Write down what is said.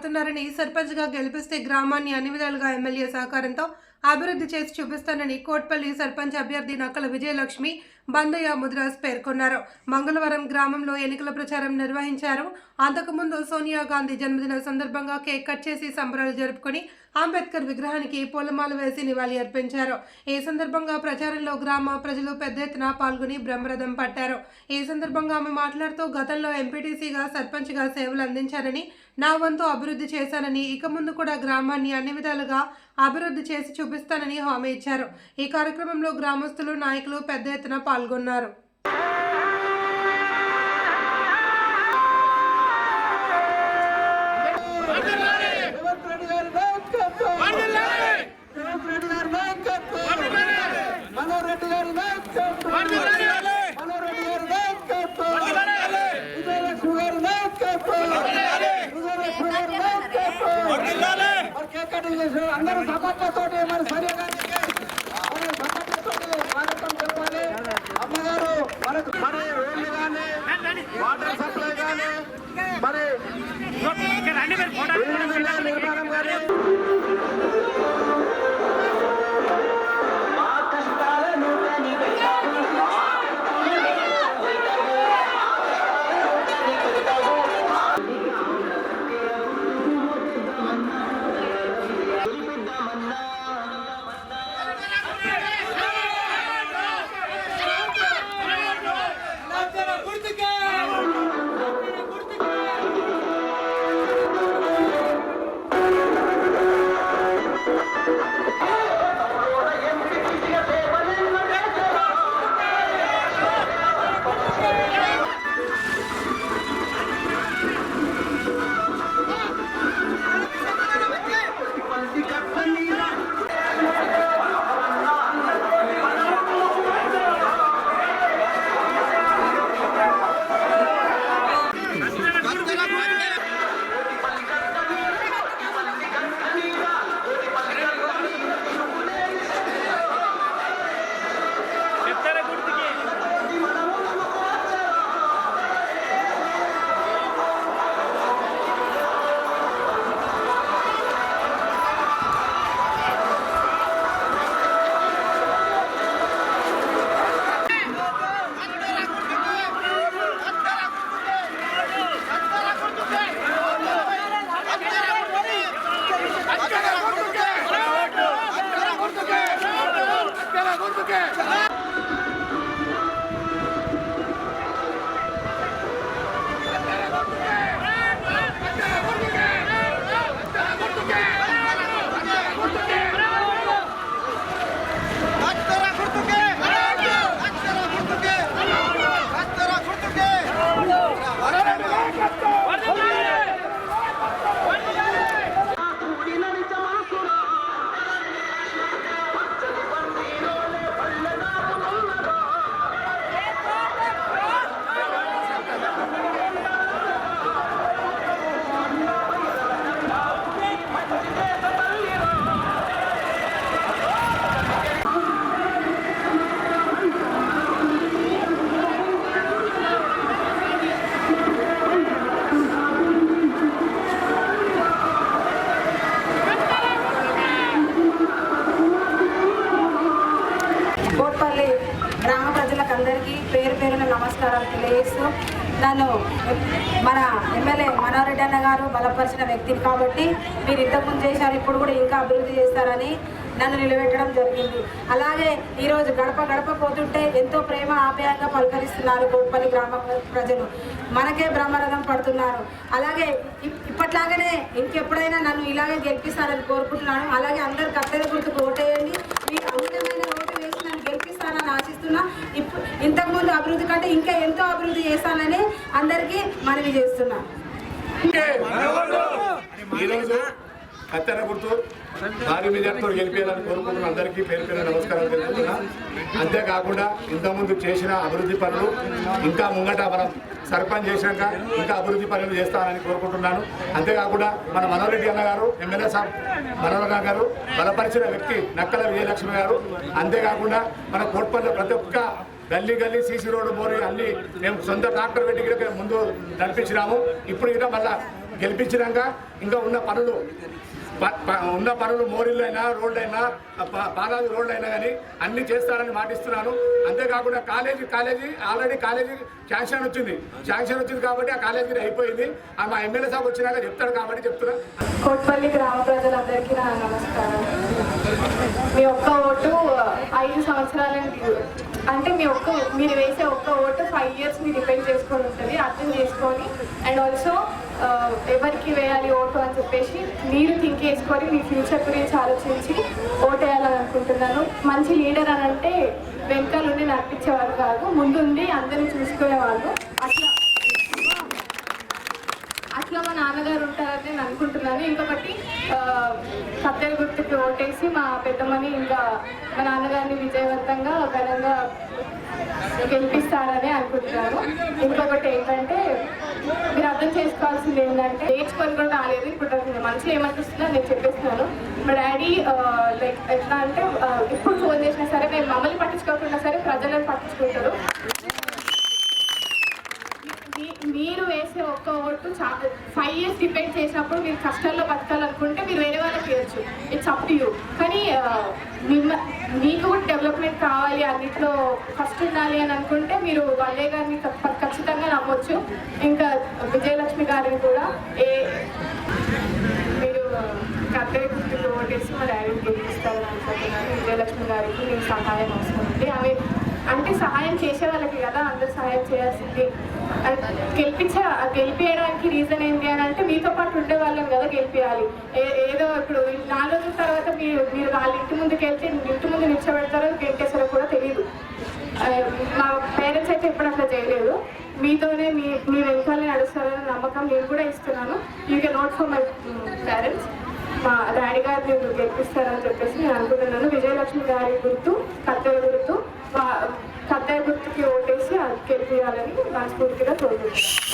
పడుతున్నారని సర్పంచ్గా గెలిపిస్తే గ్రామాన్ని అన్ని విధాలుగా ఎమ్మెల్యే సహకారంతో అభివృద్ధి చేసి చూపిస్తానని కోట్పల్లి సర్పంచ్ అభ్యర్థి నక్కల విజయలక్ష్మి బందయ్య ముద్రాస్ పేర్కొన్నారు. మంగళవారం గ్రామంలో ఎన్నికల ప్రచారం నిర్వహించారు. అంతకుముందు సోనియా గాంధీ జన్మదిన సందర్భంగా కేక్ కట్ చేసి సంబరాలు జరుపుకొని అంబేద్కర్ విగ్రహానికి పూలమాల వేసి నివాళి అర్పించారు. ఈ సందర్భంగా ప్రచారంలో గ్రామ ప్రజలు పెద్ద ఎత్తున పాల్గొని బ్రహ్మరథం పట్టారు. ఈ సందర్భంగా ఆమె మాట్లాడుతూ గతంలో ఎంపీటీసీగా సర్పంచ్గా సేవలు అందించారని నా వంతు అభివృద్ధి చేశానని ఇక ముందు కూడా గ్రామాన్ని అన్ని విధాలుగా అభివృద్ధి చేసి చూపిస్తానని హామీ ఇచ్చారు. ఈ కార్యక్రమంలో గ్రామస్తులు నాయకులు పెద్ద ఎత్తున పాల్గొన్నారు. రెడ్డి నాయకత్వం మనోహర్ రెడ్డి గారి నాయకత్వం మనోహర్ రెడ్డి గారి నాయకత్వం విజయలక్ష్మి గారి నాయకత్వం విజయలక్ష్మి గారి నాయకత్వం మరి కేక్ చేసిన అందరూ సపోర్ట్లతోటి మరి సరిగా మరి స్వాగతం చెప్పాలి. అమ్మగారు మనకు మన రోడ్లు కానీ వాటర్ Target! Target! నమస్కారాలు నన్ను మన ఎమ్మెల్యే మనోరెడ్డి అన్న గారు బలపరిచిన వ్యక్తిని కాబట్టి మీరు ఇంతకుముందు చేశారు ఇప్పుడు కూడా ఇంకా అభివృద్ధి చేస్తారని నన్ను నిలబెట్టడం జరిగింది. అలాగే ఈరోజు గడప గడప పోతుంటే ఎంతో ప్రేమ ఆప్యాయంగా పలకరిస్తున్నారు గోపల్లి గ్రామ ప్రజలు. మనకే బ్రహ్మరథం పడుతున్నారు. అలాగే ఇప్- ఇప్పట్లాగానే ఇంకెప్పుడైనా నన్ను ఇలాగే గెలిపిస్తారని కోరుకుంటున్నాను. అలాగే అందరు కత్తెర గుర్తుకు ఓటేయండి. మీకు అమూల్యమైన గెలిపిస్తానని ఆశిస్తున్నా. ఇప్పుడు ఇంతకుముందు అభివృద్ధి కంటే ఇంకా ఎంతో అభివృద్ధి చేస్తానని అందరికీ మనవి చేస్తున్నా. ఈరోజు కత్తెర గుర్తు. భారీ మెజార్టీతో గెలిపేయాలని కోరుకుంటున్న అందరికీ పేరు పేరు నమస్కారం తెలుపుతున్నా. అంతేకాకుండా ఇంతకుముందు చేసిన అభివృద్ధి పనులు ఇంకా ముంగట మనం సర్పంచ్ చేసినాక ఇంకా అభివృద్ధి పనులు చేస్తానని కోరుకుంటున్నాను. అంతేకాకుండా మన మనోరెడ్డి అన్న గారు ఎమ్మెల్యే సాబ్ మనోహర్ గారు బలపరిచిన వ్యక్తి నక్కల విజయలక్ష్మి గారు. అంతేకాకుండా మన కోట్పల్లి ప్రతి ఒక్క గల్లీ గల్లీ సీసీ రోడ్డు బోరి అన్ని మేము సొంత ట్రాక్టర్ పెట్టి ముందు నడిపించినాము. ఇప్పుడు ఇక్కడ మళ్ళా గెలిపించినాక ఇంకా ఉన్న పనులు. ఉన్న పనులు మోరీలు అయినా రోడ్లు అయినా రోడ్లు అయినా కానీ అన్ని చేస్తారని మాటిస్తున్నాను. అంతేకాకుండా college college already college sanction వచ్చింది. శాంక్షన్ వచ్చింది కాబట్టి ఆ కాలేజీ అయిపోయింది. ఆ మా ఎమ్మెల్యే సాబ్ వచ్చినాక చెప్తాడు కాబట్టి చెప్తున్నా. కోట్పల్లి గ్రామ ప్రజలందరికీ నా నమస్కారం. మీ ఒక్క ఓటు ఐదు సంవత్సరాల అంటే మీ ఒక్క మీరు వేసే ఒక్క ఓటు ఫైవ్ ఇయర్స్ మీరు డిపెండ్ చేసుకొని ఉంటుంది అర్థం చేసుకొని అండ్ ఆల్సో ఎవరికి వేయాలి ఓటు అని చెప్పేసి మీరు థింక్ చేసుకొని మీ ఫ్యూచర్ గురించి ఆలోచించి ఓటు అనుకుంటున్నాను మంచి లీడర్ అని అంటే వెనకాలండి నడిపించేవారు కాదు ముందుండి అందరిని చూసుకునేవాళ్ళు. అట్లా అట్లా మా నాన్నగారు ఉంటారని నేను అనుకుంటున్నాను. ఇంకొకటి ఆ, సత్య గుర్తుకి ఓటేసి మా పెద్దమ్మని ఇంకా మా నాన్నగారిని విజయవంతంగా ఘనంగా గెలిపిస్తారని అనుకుంటున్నాను. ఇంకొకటి ఏంటంటే మీరు అర్థం చేసుకోవాల్సింది ఏంటంటే నేర్చుకొని కూడా రాలేదు. ఇప్పుడు మనసులో ఏమనిపిస్తుందో నేను చెప్పేస్తున్నాను. మా డాడీ లైక్ ఎట్లా అంటే ఎప్పుడు ఫోన్ చేసినా సరే మేము మమ్మల్ని పట్టించుకోకుండా సరే ప్రజలను పట్టించుకుంటారు మీ- మీరు వేసే ఫైవ్ ఇయర్స్ డిపెండ్ చేసినప్పుడు మీరు కష్టాల్లో బతకాలనుకుంటే మీరు వేరే వాళ్ళకి చేయొచ్చు. ఇట్స్ అప్ టు యూ కానీ మిమ్మ మీకు కూడా డెవలప్మెంట్ కావాలి అన్నిట్లో ఫస్ట్ ఉండాలి అని అనుకుంటే మీరు వల్లే గారిని ఖచ్చితంగా నమ్మొచ్చు. ఇంకా విజయలక్ష్మి గారిని కూడా ఏ మీరు కట్టే గుర్తులు ఓటేసి మా డాడీని గెలిపిస్తారని అనుకుంటున్నాను. విజయలక్ష్మి గారికి మీకు సహాయం అవసరం ఉంది. అవి అంటే సహాయం చేసే వాళ్ళకి కదా అందరు సహాయం చేయాల్సింది. గెలిపించ గెలిపించడానికి రీజన్ ఏంటి అని అంటే మీతో పాటు ఉండే వాళ్ళం కదా గెలిపించాలి ఏ- ఏదో ఇప్పుడు నాలుగు రోజుల తర్వాత మీరు మీరు వాళ్ళ ఇంటి ముందుకు వెళ్తే ఇంటి ముందు నిల్చోబెడతారో గెలిపేసారో కూడా తెలియదు మా పేరెంట్స్ అయితే ఎప్పుడు అట్లా చేయలేదు. మీతోనే మీ మీ వెనకాలే నడుస్తారనే నమ్మకం నేను కూడా ఇస్తున్నాను. You can note for my parents మా డాడీ గారు మీరు గెలిపిస్తారని చెప్పేసి నేను అనుకుంటున్నాను. విజయలక్ష్మి గారి గుర్తు కత్తెర గుర్తు కత్తెర గుర్తుకి ఓటేసి అది గెలిపించాలని మనస్ఫూర్తిగా కోరుకుంటున్నాను